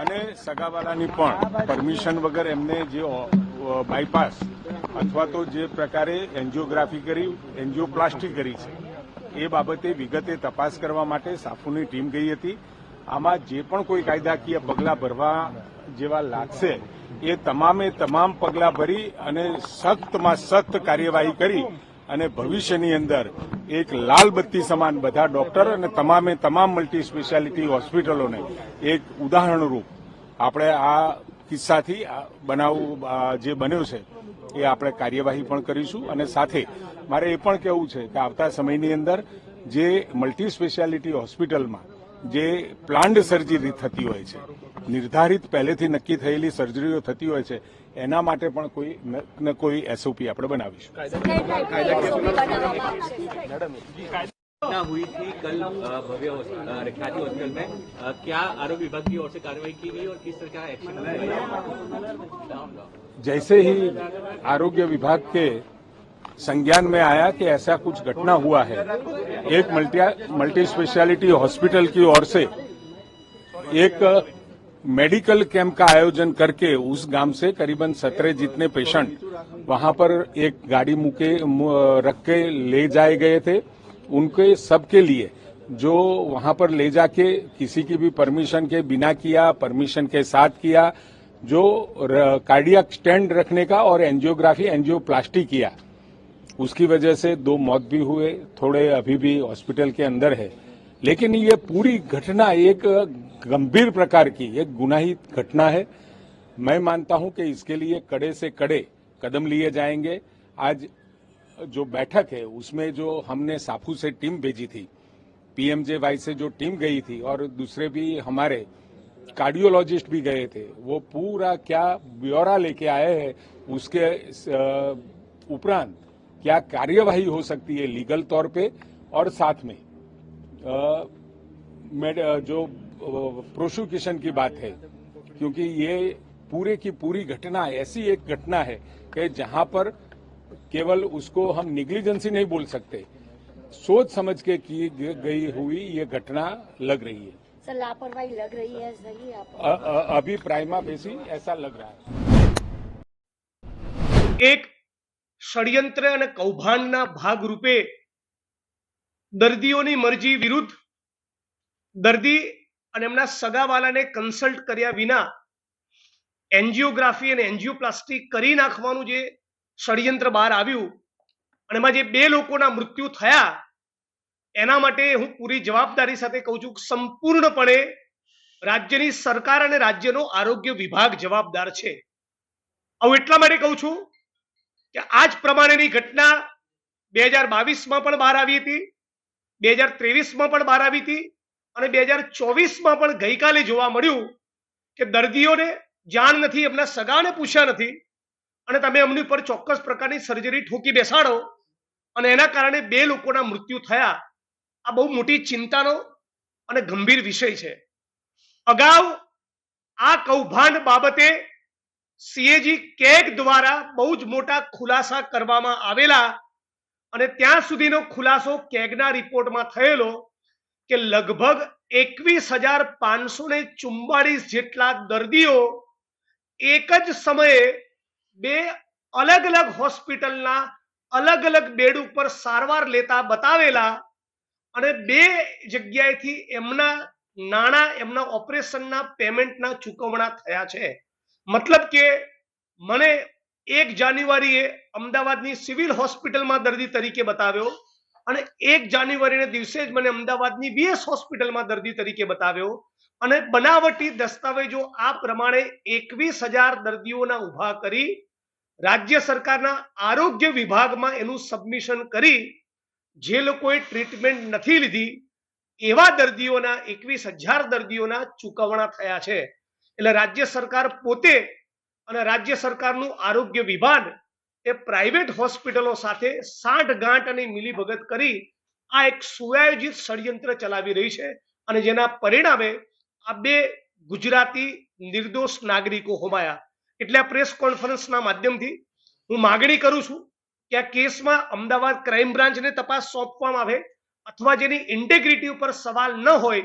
અને સગાવાલાની પણ પરમિશન વગર એમને જે બાયપાસ અથવા તો જે પ્રકારે એન્જિયોગ્રાફી કરી એન્જિયોપ્લાસ્ટી કરી છે, એ બાબતે વિગતે તપાસ કરવા માટે સાફુની ટીમ ગઈ હતી. આમાં જે પણ કોઈ કાયદાકીય પગલાં ભરવા જેવા લાગશે, એ તમામે તમામ પગલાં ભરી અને સખ્તમાં સખ્ત કાર્યવાહી કરી અને ભવિષ્યની અંદર એક લાલ બત્તી સમાન બધા ડોક્ટર અને તમામે તમામ મલ્ટી સ્પેશિયાલિટી હોસ્પિટલોને એક ઉદાહરણરૂપ આપણે આ કિસ્સાથી બનાવ જે બન્યો છે, એ આપણે કાર્યવાહી પણ કરીશું. અને સાથે મારે એ પણ કહેવું છે કે આવતા સમયની અંદર જે મલ્ટી સ્પેશિયાલિટી હોસ્પિટલમાં જે પ્લાન્ડ સર્જરી થતી હોય છે, નિર્ધારિત પહેલેથી નક્કી થયેલી સર્જરીઓ થતી હોય છે એના માટે પણ કોઈ ન- ન કોઈ એસઓપી આપણે બનાવીશું घटना हुई थी कल अ, भव्य हॉस- अ, ख्याति हॉस्पिटल में अ, क्या आरोग्य विभाग की ओर से कार्रवाई की गई और किस तरह का एक्शन लिया गया? जैसे ही आरोग्य विभाग के संज्ञान में आया कि ऐसा कुछ घटना हुआ है एक मल्टी मल्टी स्पेशलिटी हॉस्पिटल की ओर से एक मेडिकल कैंप का आयोजन करके उस गाँव से करीबन सत्रह जितने पेशेंट वहाँ पर एक गाड़ी मुके रख के ले जाए गए थे। उनके सबके लिए जो वहाँ पर ले जाके किसी की भी परमिशन के बिना किया, परमिशन के साथ किया, जो कार्डियक स्टैंड रखने का और एंजियोग्राफी, एंजियोप्लास्टी किया। उसकी वजह से दो मौत भी हुए, थोड़े अभी भी हॉस्पिटल के अंदर है। लेकिन ये पूरी घटना एक गंभीर प्रकार की, एक गुनाहित घटना है। मैं मानता हूँ कि इसके लिए कड़े से कड़े कदम लिए जाएँगे। आज जो बैठक है, उसमें जो हमने साफू से टीम भेजी थी पीएमजेवाई से जो टीम गई थी, और दूसरे भी हमारे कार्डियोलॉजिस्ट भी गए थे, वो पूरा क्या ब्यौरा लेके आए हैं, उसके उपरांत क्या कार्यवाही हो सकती है लीगल तौर पे और साथ में। अ, मेड- अ, जो प्रोसिक्यूशन की बात है क्योंकि ये पूरे की पूरी घटना ऐसी एक घटना है कि जहां पर केवल उसको हम निग्लिजेंसी नहीं बोल सकते सोच समझ के की गई हुई ये घटना लग रही है सर लापरवाही लग रही है सही आप अ, अ, अभी प्राइमा बेसी ऐसा लग रहा है એક ષડયંત્ર અને કૌભાંડના ભાગરૂપે દર્દીઓની મરજી વિરુદ્ધ દર્દી અને એમના સગાવાલાને કન્સલ્ટ કર્યા વિના એન્જિયોગ્રાફી અને એન્જિયોપ્લાસ્ટી કરી નાખવાનું જે ષડયંત્ર બહાર આવ્યું અને એમાં જે બે લોકોના મૃત્યુ થયા, એના માટે હું પૂરી જવાબદારી સાથે કહું છું સંપૂર્ણપણે રાજ્યની સરકાર અને રાજ્યનો આરોગ્ય વિભાગ જવાબદાર છે. આવું એટલા માટે કહું છું કે આ જ પ્રમાણેની ઘટના બે હજાર બાવીસમાં પણ બહાર આવી હતી. બે હજાર ત્રેવીસમાં પણ બહાર આવી હતી અને બે હજાર ચોવીસમાં પણ ગઈકાલે જોવા મળ્યું કે દર્દીઓને જાણ નથી, એમના સગાને પૂછ્યા નથી અને તમે એમની ઉપર ચોક્કસ પ્રકારની સર્જરી ઠોકી બેસાડો અને એના કારણે બે લોકોના મૃત્યુ થયા. આ બહુ મોટી ચિંતાનો અને ગંભીર વિષય છે. અગાઉ આ કૌભાંડ બાબતે સીએજી કેગ દ્વારા બહુ જ મોટા ખુલાસા કરવામાં આવેલા અને ત્યાં સુધીનો ખુલાસો કેગના રિપોર્ટમાં થયેલો કે લગભગ એકવીસ હજાર પાંચસો ને ચુમ્બાળીસ જેટલા દર્દીઓ એક જ સમયે બે અલગ અલગ હોસ્પિટલના અલગ અલગ બેડ ઉપર સારવાર લેતા બતાવેલા અને બે જગ્યાએથી એમના નાણાં, એમના ઓપરેશનના પેમેન્ટના ચૂકવણા થયા છે. મતલબ કે મને એક જાન્યુઆરીએ અમદાવાદની સિવિલ હોસ્પિટલમાં દર્દી તરીકે બતાવ્યો અને એક જાન્યુઆરીના દિવસે જ મને અમદાવાદની વીએસ હોસ્પિટલમાં દર્દી તરીકે બતાવ્યો. અને બનાવટી દસ્તાવેજો આ પ્રમાણે એકવીસ હજાર દર્દીઓના ઊભા કરી રાજ્ય સરકારના આરોગ્ય વિભાગમાં એનું સબમિશન કરી જે લોકોએ ટ્રીટમેન્ટ નથી લીધી એવા દર્દીઓના એકવીસ હજાર દર્દીઓના ચૂકવણા થયા છે. એટલે રાજ્ય સરકાર પોતે અને રાજ્ય સરકારનું આરોગ્ય વિભાગ એ પ્રાઇવેટ હોસ્પિટલો સાથે સાઠ ગાંઠ અને મિલીભગત કરી આ એક સુઆયોજિત ષડયંત્ર ચલાવી રહી છે અને જેના પરિણામે આ બે ગુજરાતી નિર્દોષ નાગરિકો હોમાયા. એટલે આ પ્રેસ કોન્ફરન્સના માધ્યમથી હું માગણી કરું છું કે આ કેસમાં અમદાવાદ ક્રાઇમ બ્રાન્ચને તપાસ સોંપવામાં આવે અથવા જેની ઇન્ટેગ્રિટી ઉપર સવાલ ન હોય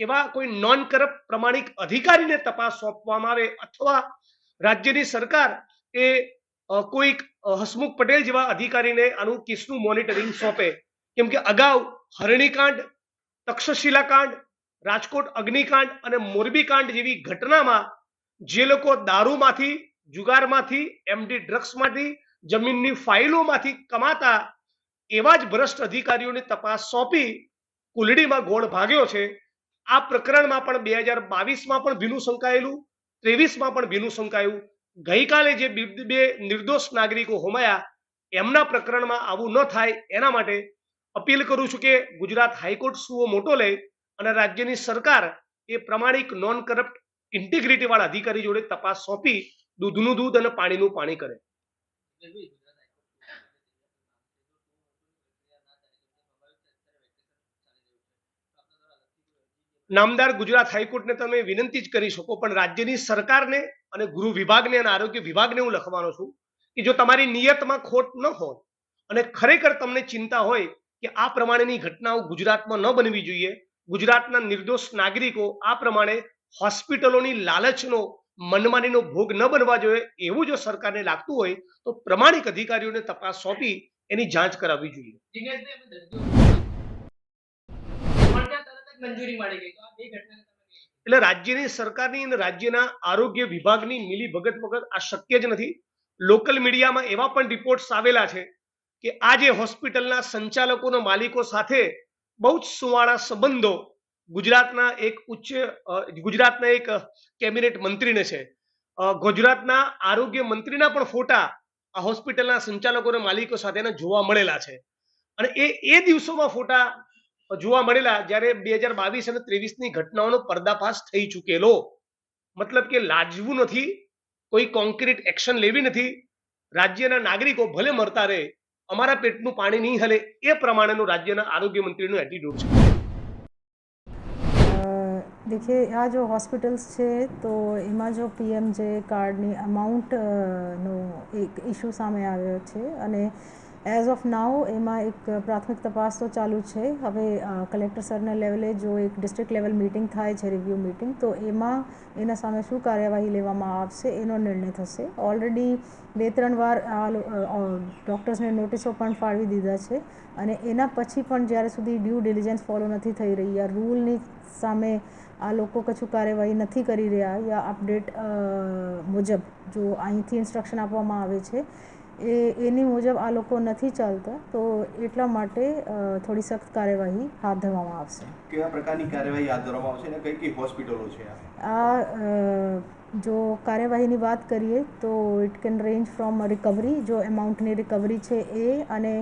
એવા કોઈ નોન કરપ્ટ પ્રમાણિક અધિકારીને તપાસ સોંપવામાં આવે અથવા રાજ્યની સરકાર એ કોઈક હસમુખ પટેલ જેવા અધિકારીને આનું કેસનું મોનિટરિંગ સોંપે. કેમ કે અગાઉ હરણીકાંડ તક્ષશિલા કાંડ રાજકોટ અગ્નિકાંડ અને મોરબી કાંડ જેવી ઘટનામાં જે લોકો દારૂમાંથી, જુગારમાંથી એમડી ડ્રગ્સમાંથી, જમીનની ફાઇલોમાંથી કમાતા એવા જ ભ્રષ્ટ અધિકારીઓને તપાસ સોંપી, કુલડીમાં ગોળ ભાગ્યો છે. આ પ્રકરણમાં પણ બે હજાર બાવીસમાં પણ ભીનું સંકાયેલું ત્રેવીસમાં પણ ભીનું સંકાયું ગઈકાલે જે બી- નિર્દોષ નાગરિકો હોમાયા, એમના પ્રકરણમાં આવું ન થાય એના માટે અપીલ કરું છું કે ગુજરાત હાઈકોર્ટ સુઓ મોટો લે અને રાજ્યની સરકાર એ પ્રમાણિક નોન કરપ્ટ ઇન્ટિગ્રિટી વાળા અધિકારી જોડે તપાસ સોંપી, દૂધનું દૂધ અને પાણીનું પાણી કરે. નામદાર ગુજરાત હાઈકોર્ટને તમે વિનંતી જ કરી શકો, પણ રાજ્યની સરકારને અને ગૃહ વિભાગને અને આરોગ્ય વિભાગને હું લખવાનો છું કે જો તમારી નિયતમાં ખોટ ન હોય અને ખરેખર તમને ચિંતા હોય કે આ પ્રમાણેની ઘટનાઓ ગુજરાતમાં ન બનવી જોઈએ, ગુજરાતના નિર્દોષ નાગરિકો આ પ્રમાણે હોસ્પિટલોની લાલચનો, મનમાનીનો ભોગ ન બનવા જોઈએ એવું જો સરકારને લાગતું હોય, તો પ્રમાણિક અધિકારીઓને તપાસ સોંપી એની જાંચ કરાવવી જોઈએ મંજૂરી મળી ગઈ તો આ બે રીતે? એટલે રાજ્યની સરકારની અને રાજ્યના આરોગ્ય વિભાગની મિલી ભગત વગર આ શક્ય જ નથી. લોકલ મીડિયામાં એવા પણ રિપોર્ટ્સ આવેલા છે કે આ જે હોસ્પિટલના સંચાલકોના માલિકો સાથે બહુ જ સુવાળા સંબંધો ગુજરાતના એક ઉચ્ચ ગુજરાતના એક કેબિનેટ મંત્રીને છે. ગુજરાતના આરોગ્ય મંત્રીના પણ ફોટા આ હોસ્પિટલના સંચાલકોના માલિકો સાથેના જોવા મળેલા છે. અને એ એ દિવસોમાં ફોટા જોવા મળેલા જ્યારે બે હજાર બાવીસ અને ત્રેવીસની ઘટનાઓનો પર્દાફાશ થઈ ચૂકેલો મતલબ કે લાજવું નથી કોઈ કોન્ક્રીટ એક્શન લેવી નથી રાજ્યના નાગરિકો ભલે મરતા રહે અમારા પેટનું પાણી નહીં હલે એ પ્રમાણેનું રાજ્યના આરોગ્ય મંત્રીનું એટીટ્યુડ છે અ, देखिए આ જો હોસ્પિટલ્સ છે તો એમાં જો પીએમ જે કાર્ડની અમાઉન્ટ નો એક ઇસ્યુ સામે આવ્યો છે અને એઝ ઓફ નાઉ એમાં એક પ્રાથમિક તપાસ તો ચાલુ છે. હવે કલેક્ટર સરના લેવલે જો એક ડિસ્ટ્રિક્ટ લેવલ મીટિંગ થાય છે રિવ્યૂ મીટિંગ તો એમાં એના સામે શું કાર્યવાહી લેવામાં આવશે એનો નિર્ણય થશે. ઓલરેડી બે ત્રણ વાર આ ડૉક્ટર્સને નોટિસો પણ ફાળવી દીધા છે અને એના પછી પણ જ્યારે સુધી ડ્યુ ડિલિજન્સ ફોલો નથી થઈ રહી યા રૂલની સામે આ લોકો કશું કાર્યવાહી નથી કરી રહ્યા યા અપડેટ મુજબ જો અહીંથી ઇન્સ્ટ્રક્શન આપવામાં આવે છે એ એની મુજબ આ લોકો નથી ચાલતા તો એટલા માટે થોડી સખત કાર્યવાહી હાથ ધરવામાં આવશે. કેવા પ્રકારની કાર્યવાહી હાથ ધરવામાં આવશે અને કઈ કઈ હોસ્પિટલો છે આ? જો કાર્યવાહીની વાત કરીએ તો it can range from recovery જો એમાઉન્ટની રિકવરી છે એ અને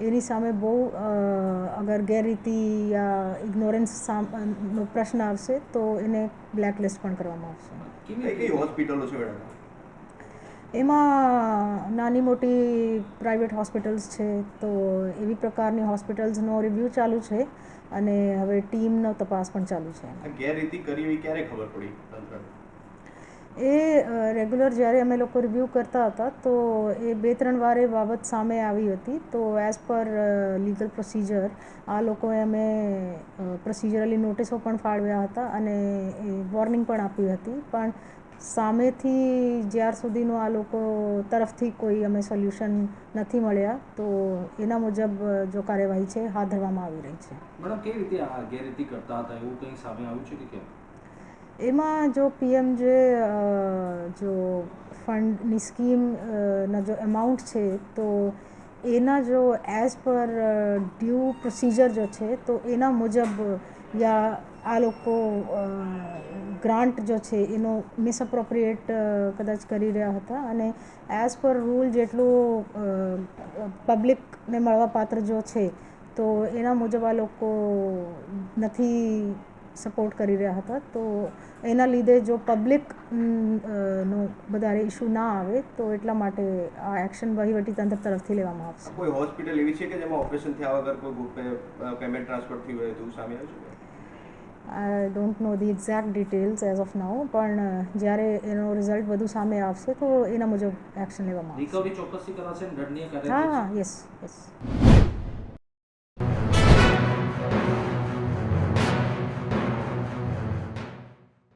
એની સામે બહુ અગર ગેરરીતિ યા ઇગ્નોરન્સ નો પ્રશ્ન આવશે તો એને બ્લેકલિસ્ટ પણ કરવામાં આવશે. કઈ કઈ હોસ્પિટલો છે મેડમ? એમાં નાની મોટી પ્રાઇવેટ હોસ્પિટલ્સ છે તો એવી પ્રકારની હોસ્પિટલ્સનો રિવ્યૂ ચાલુ છે અને હવે ટીમનો તપાસ પણ ચાલુ છે. ગેરરીતિ કરી એવી ક્યારે ખબર પડી એ રેગ્યુલર જ્યારે અમે લોકો રિવ્યૂ કરતા હતા તો એ બે ત્રણ વાર એ બાબત સામે આવી હતી. તો એઝ પર લીગલ પ્રોસિજર આ લોકોએ અમે પ્રોસિજરલી નોટિસો પણ ફાળવ્યા હતા અને એ વોર્નિંગ પણ આપી હતી. પણ સામેથી જ્યાર સુધીનું આ લોકો તરફથી કોઈ અમે સોલ્યુશન નથી મળ્યા તો એના મુજબ જો કાર્યવાહી છે હાથ ધરવામાં આવી રહી છે. મેડમ કેવી રીતે આ ગેરરીતિ કરતા હતા? એવું કંઈ સામે આવ્યું છે કે કેમ? એમાં જો પીએમ જે જો ફંડની સ્કીમ ના જો એમાઉન્ટ છે તો એના જો એઝ પર ડ્યુ પ્રોસિજર જો છે તો એના મુજબ યા આ લોકો ગ્રાન્ટ જો છે, એનો મિસઅપ્રોપ્રિએટ કદાચ કરી રહ્યા હતા. અને એઝ પર રૂલ જેટલું પબ્લિકને મળવા પાત્ર જો છે, તો એના મુજબ આ લોકો નથી સપોર્ટ કરી રહ્યા હતા. તો એના લીધે જો પબ્લિક નો વધારે ઇશ્યુ ના આવે, તો એટલા માટે આ એક્શન વહીવટીતંત્ર તરફથી લેવામાં આવશે. કોઈ હોસ્પિટલ એવી છે કે જેમાં ઓપરેશન થયા વગર કોઈ પેમેન્ટ ટ્રાન્સફર થયું હોય તેવું સામે આવ્યું છે? I don't know the exact details as of now પણ જ્યારે એનો રિઝલ્ટ બધું સામે આવશે તો એના મુજબ એક્શન લેવામાં આવશે. હા હા યસ યસ